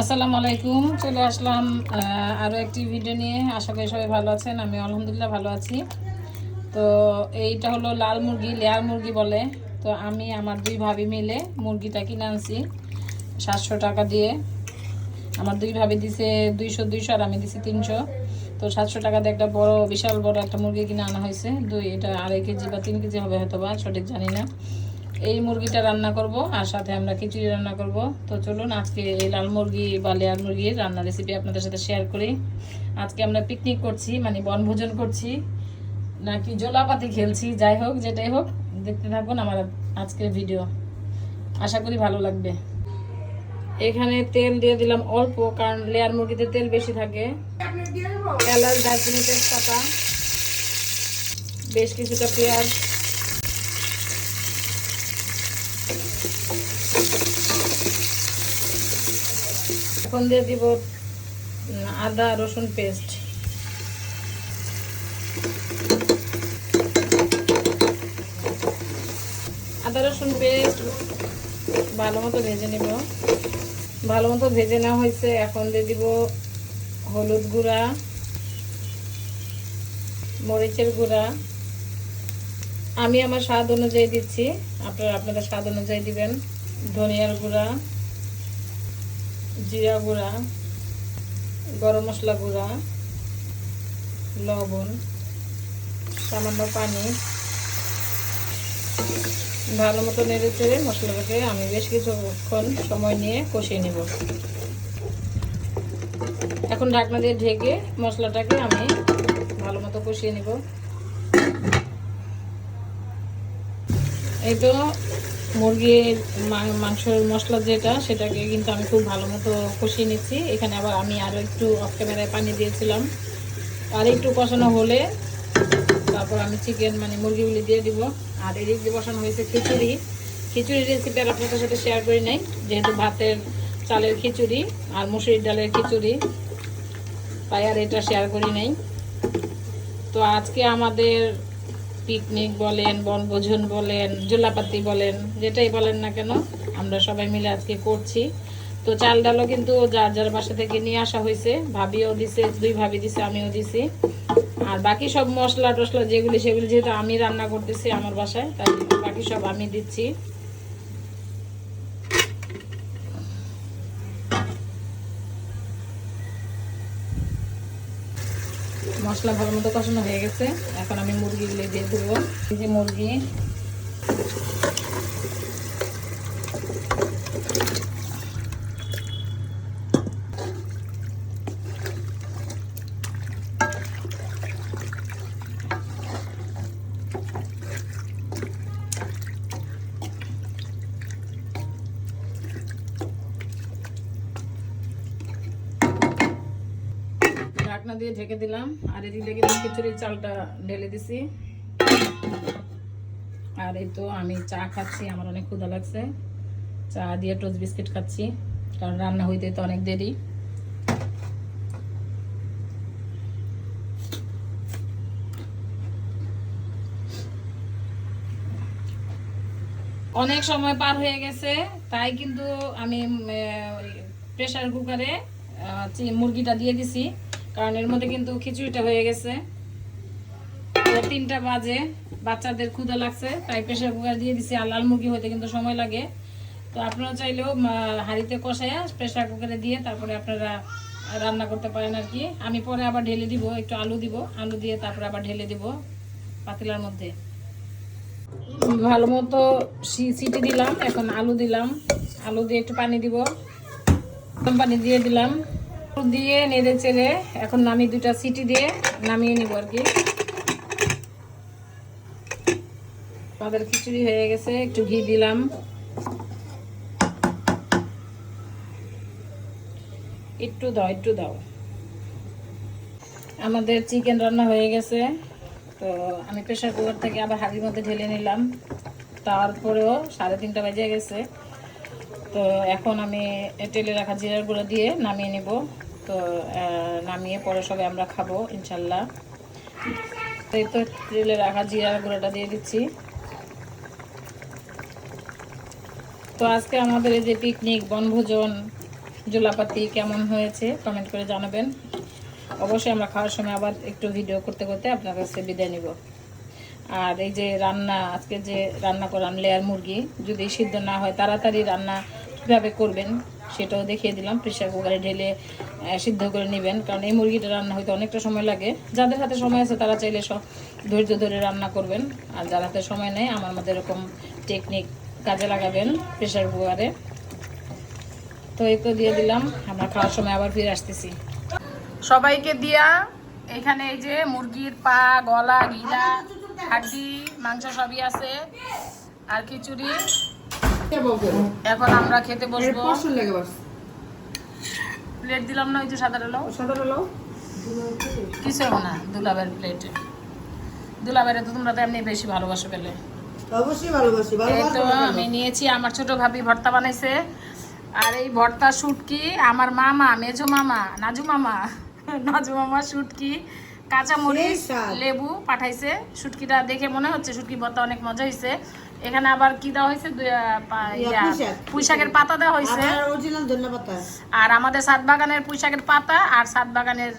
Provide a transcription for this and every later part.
আসসালামু আলাইকুম, চলে আসলাম আরও একটি ভিডিও নিয়ে। আশা করি সবাই ভালো আছেন আমি আলহামদুলিল্লাহ ভালো আছি। তো এইটা হলো লাল মুরগি, লেয়ার মুরগি বলে। তো আমি, আমার দুই ভাবি মিলে মুরগিটা কিনে আনছি সাতশো টাকা দিয়ে। আমার দুই ভাবি দিছে দুইশো দুইশো আর আমি দিছি তিনশো। তো সাতশো টাকা দিয়ে একটা বড়, বিশাল বড় একটা মুরগি কিনে আনা হয়েছে। দুই, এটা আড়াই কেজি বা তিন কেজি হবে হয়তো বা সঠিক জানি না। এই মুরগিটা রান্না করব আর সাথে আমরা খিচুড়ি রান্না করব। তো চলুন আজকে এই লাল মুরগি বা লেয়ার মুরগির রান্নার রেসিপি আপনাদের সাথে শেয়ার করি। আজকে আমরা পিকনিক করছি মানে বনভোজন করছি নাকি জোলাপাতি খেলছি যাই হোক যেটাই হোক দেখতে থাকুন আমার আজকের ভিডিও আশা করি ভালো লাগবে। এখানে তেল দিয়ে দিলাম অল্প কারণ লেয়ার মুরগিতে তেল বেশি থাকে। এলাচ দারচিনি তেজপাতা বেশ কিছুটা পেঁয়াজ। এখন দিয়ে দিব আদা, রসুন পেস্ট আদা, রসুন পেস্ট ভালো মতো ভেজে নিব। ভালো মতো ভেজে নেওয়া হয়েছে, এখন দিয়ে দিব হলুদ গুঁড়া, মরিচের গুঁড়া। আমি আমার স্বাদ অনুযায়ী দিচ্ছি, আপনারা আপনাদের স্বাদ অনুযায়ী দিবেন। ধনিয়ার গুঁড়া জিরা গুঁড়া, গরম মশলা গুঁড়া, লবণ, সামান্য পানি। ভালো মতো নেড়ে চেড়ে মশলাটাকে আমি বেশ কিছুক্ষণ সময় নিয়ে কষিয়ে নেব। এখন ঢাকনা দিয়ে ঢেকে মশলাটাকে আমি ভালো মতো কষিয়ে নেব। এই তো মুরগির মাংসের মশলা যেটা, সেটাকে কিন্তু আমি খুব ভালো মতো কষিয়ে নিচ্ছি। এখানে আবার আমি আরও একটু অফ ক্যামেরায় পানি দিয়েছিলাম। আর একটু কষানো হলে তারপর আমি চিকেন মানে মুরগিগুলি দিয়ে দিব। আর এদিক দিয়ে বসানো হয়েছে খিচুড়ি। খিচুড়ির রেসিপি আর আপনাদের সাথে শেয়ার করি নাই, যেহেতু ভাতের চালের খিচুড়ি আর মুসুরির ডালের খিচুড়ি। তাই আর এটা শেয়ার করি নাই। তো আজকে আমাদের পিকনিক বলেন, বনভোজন বলেন, জোলাপাতি বলেন, যেটাই বলেন না কেন, আমরা সবাই মিলে আজকে করছি। তো চাল ডালও কিন্তু যার যার বাসা থেকে নিয়ে আসা হয়েছে, ভাবিও দিছে, দুই ভাবি দিছে, আমিও দিছি। আর বাকি সব মশলা টশলা যেগুলি সেগুলি যেহেতু আমি রান্না করতেছি আমার বাসায়, তাই বাকি সব আমি দিচ্ছি। মশলা ভালো মতো কষানো হয়ে গেছে। এখন আমি মুরগিগুলি দিয়ে দেবো। এই যে মুরগি। ঢাকনা দিয়ে ঢেকে দিলাম। আর এদিকে কিন্তু খিচুড়ির চালটা ঢেলে দিছি। আর এই তো আমি চা খাচ্ছি, আমার অনেক ক্ষুধা লাগছে। চা দিয়ে টোস্ট বিস্কিট খাচ্ছি, কারণ রান্না হইতে তো অনেক দেরি। অনেক সময় পার হয়ে গেছে, তাই কিন্তু আমি প্রেসার কুকারে মুরগিটা দিয়ে দিছি। কারণ এর মধ্যে কিন্তু খিচুড়িটা হয়ে গেছে। তিনটা বাজে, বাচ্চাদের ক্ষুদা লাগছে, তাই প্রেসার কুকার দিয়ে দিছি আর লাল মুরগি হইতে কিন্তু সময় লাগে। তো আপনারা চাইলেও হাঁড়িতে কষায় প্রেসার কুকারে দিয়ে তারপরে আপনারা রান্না করতে পারেন আর কি। আমি পরে আবার ঢেলে দিব, একটু আলু দিব, আলু দিয়ে তারপরে আবার ঢেলে দিব পাতিলার মধ্যে। ভালো মতো সিটি দিলাম, এখন আলু দিলাম। আলু দিয়ে একটু পানি দিব। পানি দিয়ে দিলাম। দিয়ে নেড়ে চেড়ে এখন নামিয়ে দুটা সিটি দিয়ে নামিয়ে নিব আর কি। আমাদের খিচুড়ি হয়ে গেছে, একটু ঘি দিলাম। একটু দাও একটু দাও। আমাদের চিকেন রান্না হয়ে গেছে, তো আমি প্রেশার কুকার থেকে আবার হাঁড়ির মধ্যে ঢেলে নিলাম। তারপরেও সাড়ে তিনটা বেজে গেছে, তো এখন আমি তেলে রাখা জিরার গুঁড়ো দিয়ে নামিয়ে নিব। তো নামিয়ে পরে সবাই আমরা খাব, ইনশাল্লাহ। এই তো তেলে রাখা জিরার গুঁড়োটা দিয়ে দিচ্ছি। তো আজকে আমাদের এই যে পিকনিক বনভোজন, জোলাপাতি কেমন হয়েছে কমেন্ট করে জানাবেন। অবশ্যই আমরা খাওয়ার সময় আবার একটু ভিডিও করতে করতে আপনার কাছে বিদায় নিব। আর এই যে রান্না, আজকে যে রান্না করলাম লেয়ার মুরগি, যদি সিদ্ধ না হয়, তাড়াতাড়ি রান্না কীভাবে করবেন সেটাও দেখিয়ে দিলাম। প্রেশার কুকারে ঢেলে সিদ্ধ করে নেবেন। কারণ এই মুরগিটা রান্না হইতে অনেকটা সময় লাগে। যাদের হাতে সময় আছে, তারা চাইলে সব ধৈর্য ধরে রান্না করবেন। আর যার হাতে সময় নেই, আমার মধ্যে এরকম টেকনিক কাজে লাগাবেন প্রেশার কুকারে তো এই তো দিয়ে দিলাম। আমরা খাওয়ার সময় আবার ফিরে আসতেছি। সবাইকে দিয়া, এখানে এই যে মুরগির পা, গলা, গিলা, হাড্ডি, মাংস সবই আছে। আর খিচুড়ি। এখন আমরা খেতে বসবো। প্লেট দিলাম না ওই যে সাদা কিছু হবে না দুলাবের প্লেটে। দুলাবের তো তোমরা তো এমনি বেশি ভালোবাসো পেলে। অবশ্যই ভালোবাসি আমি নিয়েছি আমার ছোট ভাবি ভর্তা বানাইছে। আর এই ভর্তা শুটকি আমার মামা মেজো মামা নাজু মামা নাজু মামা শুটকি কাঁচা মরিচ লেবু পাঠাইছে। শুটকিটা দেখে মনে হচ্ছে শুটকি ভর্তা অনেক মজা হয়েছে এখানে আবার কি দেওয়া হয়েছে? দুই, আহ, পা- ইয়া, ইয়া, পুঁই শাক। পুঁই শাকের পাতা দেওয়া হয়েছে। আর আমাদের সাত বাগানের পুঁই শাকের পাতা আর সাত বাগানের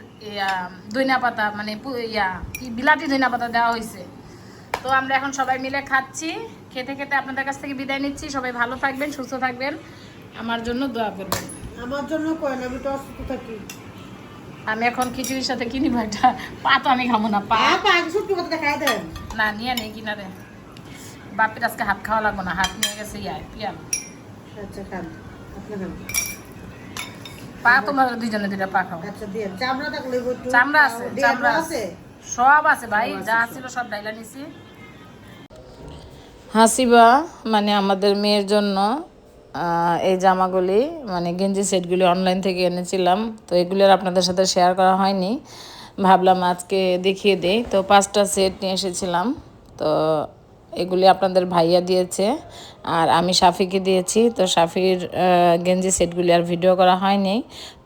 দইনা পাতা মানে ইয়া কি বিলাতি দইনা পাতা দেওয়া হয়েছে। তো আমরা এখন সবাই মিলে খাচ্ছি। খেতে খেতে আপনাদের কাছ থেকে বিদায় নিচ্ছি। সবাই ভালো থাকবেন সুস্থ থাকবেন। আমার জন্য দোয়া করবেন। আমার জন্য আমি তো অসুস্থ থাকি। আমি এখন খিচুড়ির সাথে কিনি একটা পা তো আমি খাব না পা খাই দেন। না নিয়ে নেই কিনারে বাপের আজকে হাত খাওয়া লাগবো না হাত নিয়ে গেছে ইয়া আচ্ছা পা তোমরা দুইজনে দুইটা পা খাও। আচ্ছা চামড়া আছে চামড়া আছে? সব আছে ভাই যা ছিল সব ডাইলা নিছি। হাসিবা মানে আমাদের মেয়ের জন্য এই জামাগুলি মানে গেঞ্জি সেটগুলি অনলাইন থেকে এনেছিলাম। তো এগুলি আর আপনাদের সাথে শেয়ার করা হয়নি। ভাবলাম আজকে দেখিয়ে দেই। তো পাঁচটা সেট নিয়ে এসেছিলাম। তো এগুলি আপনাদের ভাইয়া দিয়েছে। আর আমি সাফিকে দিয়েছি। তো সাফির গেঞ্জি সেটগুলি আর ভিডিও করা হয়নি।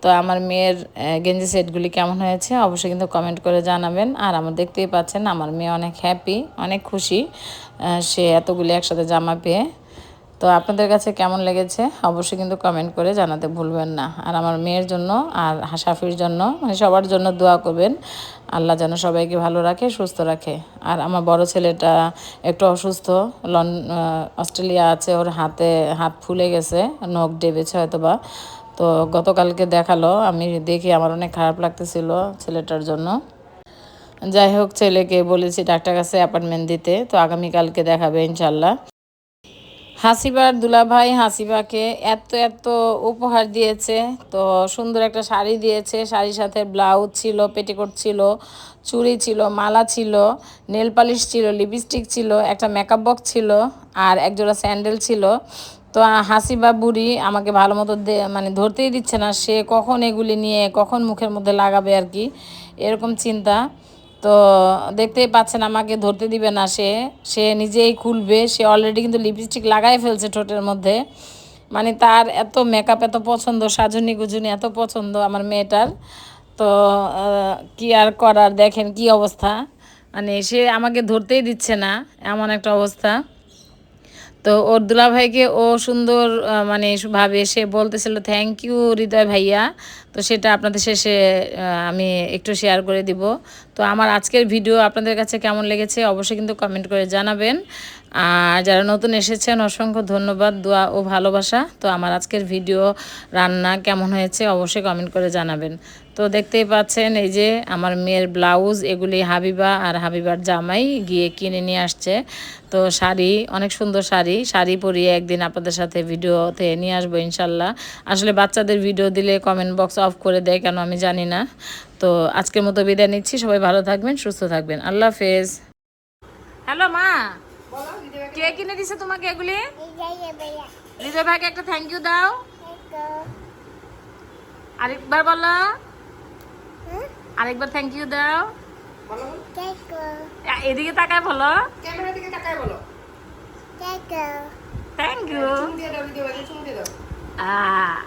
তো আমার মেয়ের গেঞ্জি সেটগুলি কেমন হয়েছে অবশ্যই কিন্তু কমেন্ট করে জানাবেন। আর আমার দেখতেই পাচ্ছেন, আমার মেয়ে অনেক হ্যাপি অনেক খুশি সে এতগুলি একসাথে জামা পেয়ে। তো আপনাদের কাছে কেমন লেগেছে অবশ্যই কিন্তু কমেন্ট করে জানাতে ভুলবেন না। আর আমার মেয়ের জন্য আর হাসাফির জন্য মানে সবার জন্য দোয়া করবেন। আল্লাহ যেন সবাইকে ভালো রাখে, সুস্থ রাখে। আর আমার বড় ছেলেটা একটু অসুস্থ, লন অস্ট্রেলিয়া আছে, ওর হাতে হাত ফুলে গেছে, নখ ডেবেছে হয়তো বা তো গতকালকে দেখাল, আমি দেখি আমার অনেক খারাপ লাগতেছিল ছেলেটার জন্য। যাই হোক, ছেলেকে বলেছি ডাক্তার কাছে অ্যাপয়েন্টমেন্ট দিতে, তো আগামীকালকে দেখাবে ইনশাল্লাহ হাসিবার দুলাভাই হাসিবাকে এত এত উপহার দিয়েছে। তো সুন্দর একটা শাড়ি দিয়েছে। শাড়ির সাথে ব্লাউজ ছিল, পেটিকোট ছিল, চুড়ি ছিল, মালা ছিল, নেল পালিশ ছিল, লিপস্টিক ছিল, একটা মেকআপ বক্স ছিল, আর একজোড়া স্যান্ডেল ছিল। তো হাসিবা বুড়ি আমাকে ভালো মতো মানে ধরতেই দিচ্ছে না, সে কখন এগুলি নিয়ে কখন মুখের মধ্যে লাগাবে আর কি, এরকম চিন্তা। তো দেখতেই পাচ্ছেন আমাকে ধরতে দিবে না সে। সে নিজেই খুলবে, সে অলরেডি কিন্তু লিপস্টিক লাগাই ফেলছে ঠোঁটের মধ্যে। মানে তার এত মেকআপ এত পছন্দ, সাজনি গুজনি এত পছন্দ আমার মেয়েটার। তো কি আর করার, দেখেন কি অবস্থা। মানে সে আমাকে ধরতেই দিচ্ছে না, এমন একটা অবস্থা। তো ওর দুলাভাইকে ও সুন্দর মানে ভাবে সে বলতেছিল থ্যাংক ইউ হৃদয় ভাইয়া। তো সেটা আপনাদের শেষে আমি একটু শেয়ার করে দিব। তো আমার আজকের ভিডিও আপনাদের কাছে কেমন লেগেছে অবশ্যই কিন্তু কমেন্ট করে জানাবেন। আর যারা নতুন এসেছেন, অসংখ্য ধন্যবাদ, দোয়া ও ভালোবাসা। তো আমার আজকের ভিডিও রান্না কেমন হয়েছে অবশ্যই কমেন্ট করে জানাবেন। তো দেখতেই পাচ্ছেন এই যে আমার মেয়ের ব্লাউজ এগুলি হাবিবা আর হাবিবার জামাই গিয়ে কিনে নিয়ে আসছে। তো শাড়ি, অনেক সুন্দর শাড়ি। শাড়ি পরিয়ে একদিন আপনাদের সাথে ভিডিওতে নিয়ে আসব ইনশাল্লাহ। আসলে বাচ্চাদের ভিডিও দিলে কমেন্ট বক্স অফ করে দেয় কেন আমি জানি না। তো আজকের মতো বিদায় নিচ্ছি সবাই ভালো থাকবেন সুস্থ থাকবেন। আল্লাহ হাফেজ। হ্যালো মা কে কিনে দিছে তোমাকে এগুলি? হৃদয় ভাইকে একটা থ্যাংক ইউ দাও। আরেকবার বলো। আরেকবার থ্যাংক ইউ দাও। এদিকে তাকায় বলো। ক্যামেরা দিকে তাকায় বলো থ্যাংক ইউ দিয়ে দাও দিয়ে দাও। আহ।